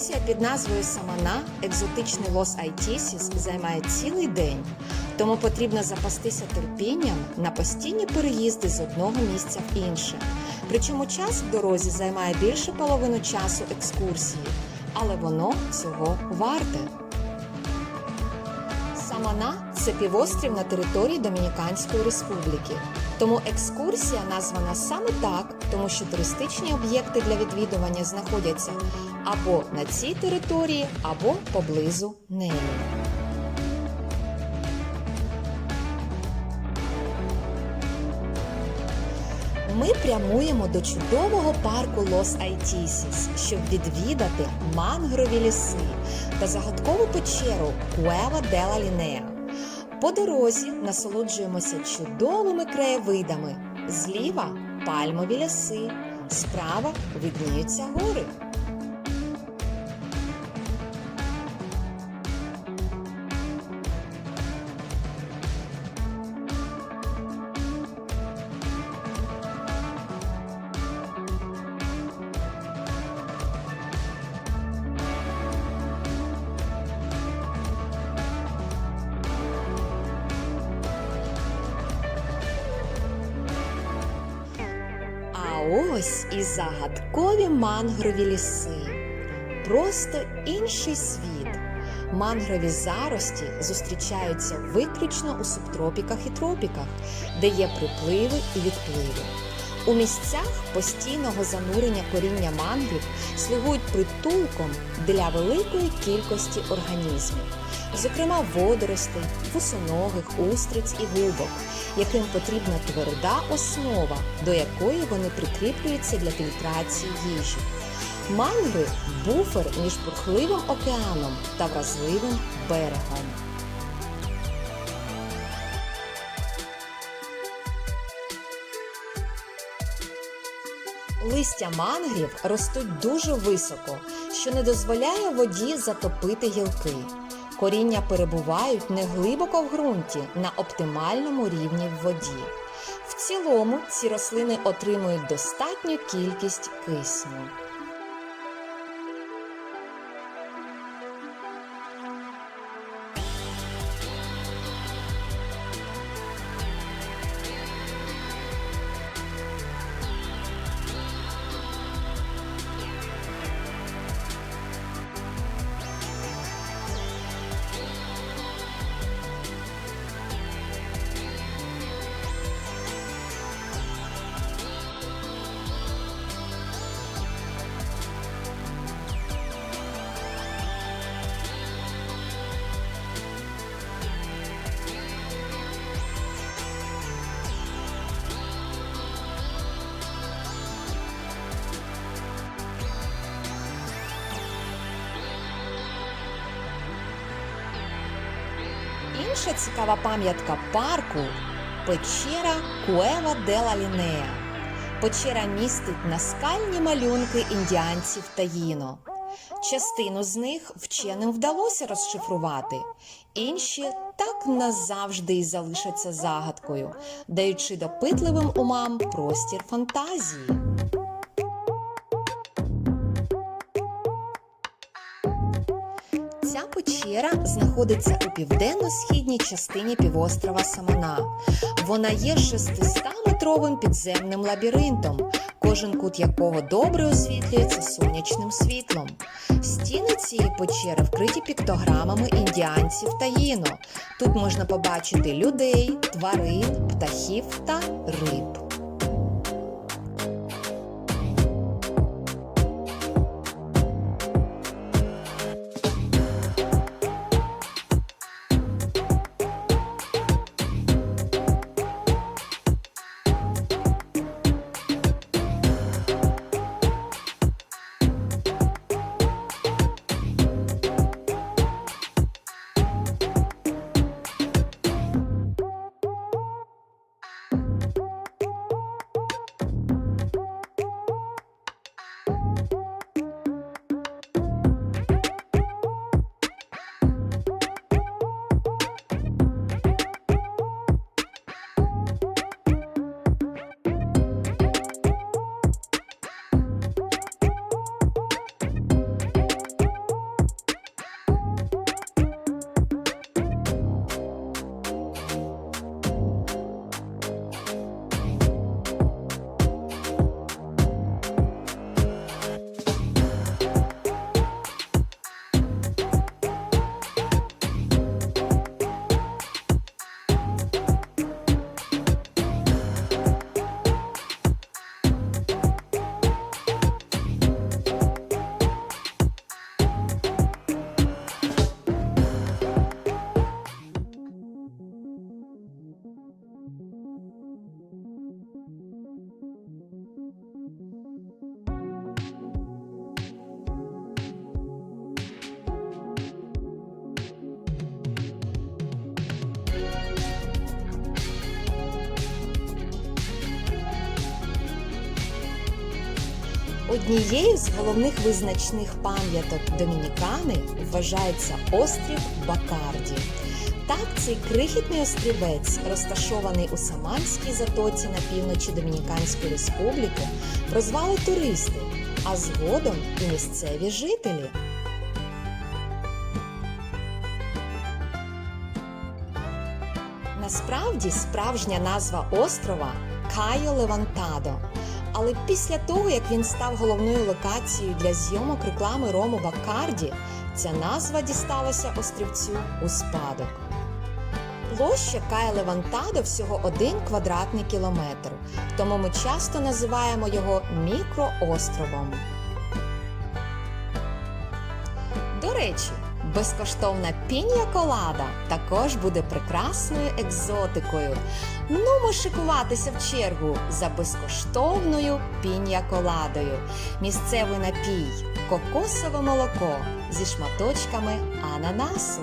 Екскурсія під назвою Самана Екзотичний Лос Айтісіс займає цілий день, тому потрібно запастися терпінням на постійні переїзди з одного місця в інше. Причому час в дорозі займає більше половину часу екскурсії, але воно цього варте. Самана це півострів на території Домініканської республіки. Тому екскурсія названа саме так, тому що туристичні об'єкти для відвідування знаходяться або на цій території, або поблизу неї. Ми прямуємо до чудового парку Лос Айтісіс, щоб відвідати мангрові ліси та загадкову печеру Куева Дела Лінеа. По дорозі насолоджуємося чудовими краєвидами. Зліва пальмові ліси, справа видніються гори. Ось і загадкові мангрові ліси. Просто інший світ. Мангрові зарості зустрічаються виключно у субтропіках і тропіках, де є припливи і відпливи. У місцях постійного занурення коріння мангрів слугують притулком для великої кількості організмів, зокрема водоростей, вусоногих, устриць і губок, яким потрібна тверда основа, до якої вони прикріплюються для фільтрації їжі. Мангри буфер між бурхливим океаном та вразливим берегом. Листя мангрів ростуть дуже високо, що не дозволяє воді затопити гілки. Коріння перебувають не глибоко в ґрунті на оптимальному рівні в воді. В цілому ці рослини отримують достатню кількість кисню. Інша цікава пам'ятка парку печера Куева Дела Лінеа. Печера містить наскальні малюнки індіанців Таїно. Частину з них вченим вдалося розшифрувати, інші так назавжди й залишаться загадкою, даючи допитливим умам простір фантазії. Печера знаходиться у південно-східній частині півострова Самана. Вона є 600-метровим підземним лабіринтом, кожен кут якого добре освітлюється сонячним світлом. Стіни цієї печери вкриті піктограмами індіанців Таїно. Тут можна побачити людей, тварин, птахів та риб. Однією з головних визначних пам'яток Домінікани вважається острів Бакарді. Так, цей крихітний острівець, розташований у Саманській затоці на півночі Домініканської республіки, прозвали туристи, а згодом і місцеві жителі. Насправді справжня назва острова Кайо Левантадо. Але після того, як він став головною локацією для зйомок реклами Рому Баккарді, ця назва дісталася острівцю у спадок. Площа Кая Левантадо всього один квадратний кілометр, тому ми часто називаємо його мікроостровом. До речі, безкоштовна пінія колада також буде прекрасною екзотикою. Ну, шикуватися в чергу за безкоштовною пінія коладою. Місцевий напій кокосове молоко зі шматочками ананасу.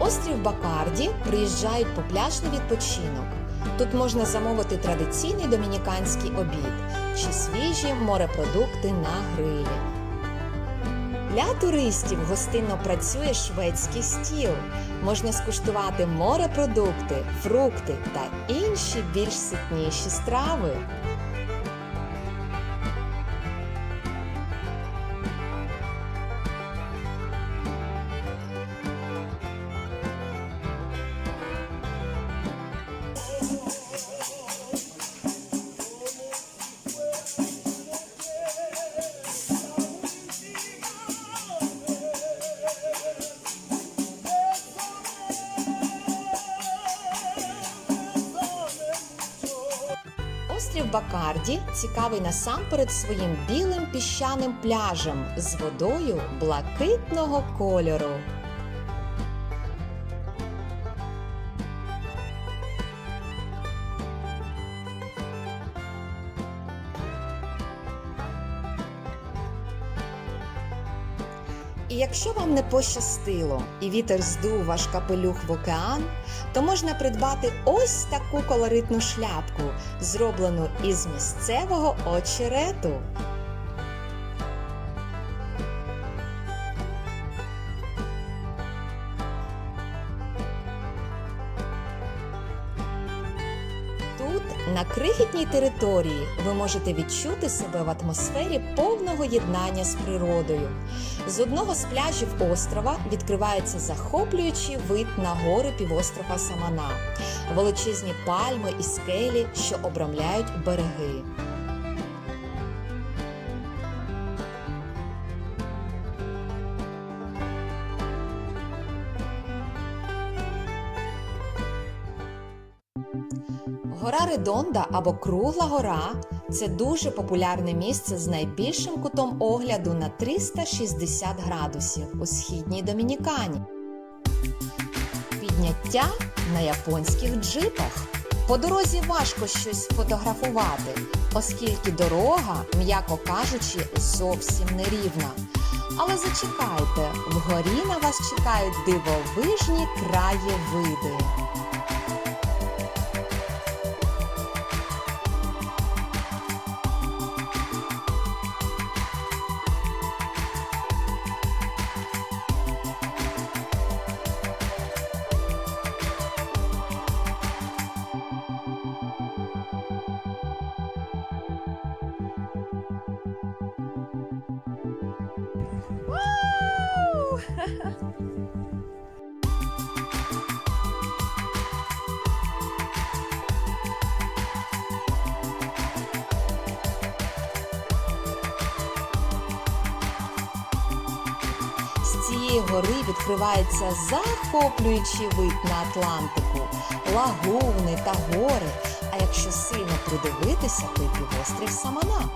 Острів Бакарді приїжджають по пляжний відпочинок. Тут можна замовити традиційний домініканський обід чи свіжі морепродукти на грилі. Для туристів гостинно працює шведський стіл. Можна скуштувати морепродукти, фрукти та інші більш ситніші страви. Бакарді цікавий насамперед своїм білим піщаним пляжем з водою блакитного кольору. Якщо вам не пощастило і вітер здув ваш капелюх в океан, то можна придбати ось таку колоритну шляпку, зроблену із місцевого очерету. На крихітній території, ви можете відчути себе в атмосфері повного єднання з природою. З одного з пляжів острова відкривається захоплюючий вид на гори півострова Самана, величезні пальми і скелі, що обрамляють береги. Гора Редонда або Кругла гора це дуже популярне місце з найбільшим кутом огляду на 360 градусів у східній Домінікані. Підняття на японських джипах. По дорозі важко щось фотографувати, оскільки дорога, м'яко кажучи, зовсім нерівна. Але зачекайте, вгорі на вас чекають дивовижні краєвиди. Цієї гори відкривається захоплюючий вид на Атлантику, лагуни та гори. А якщо сильно придивитися, то й півострів Самана.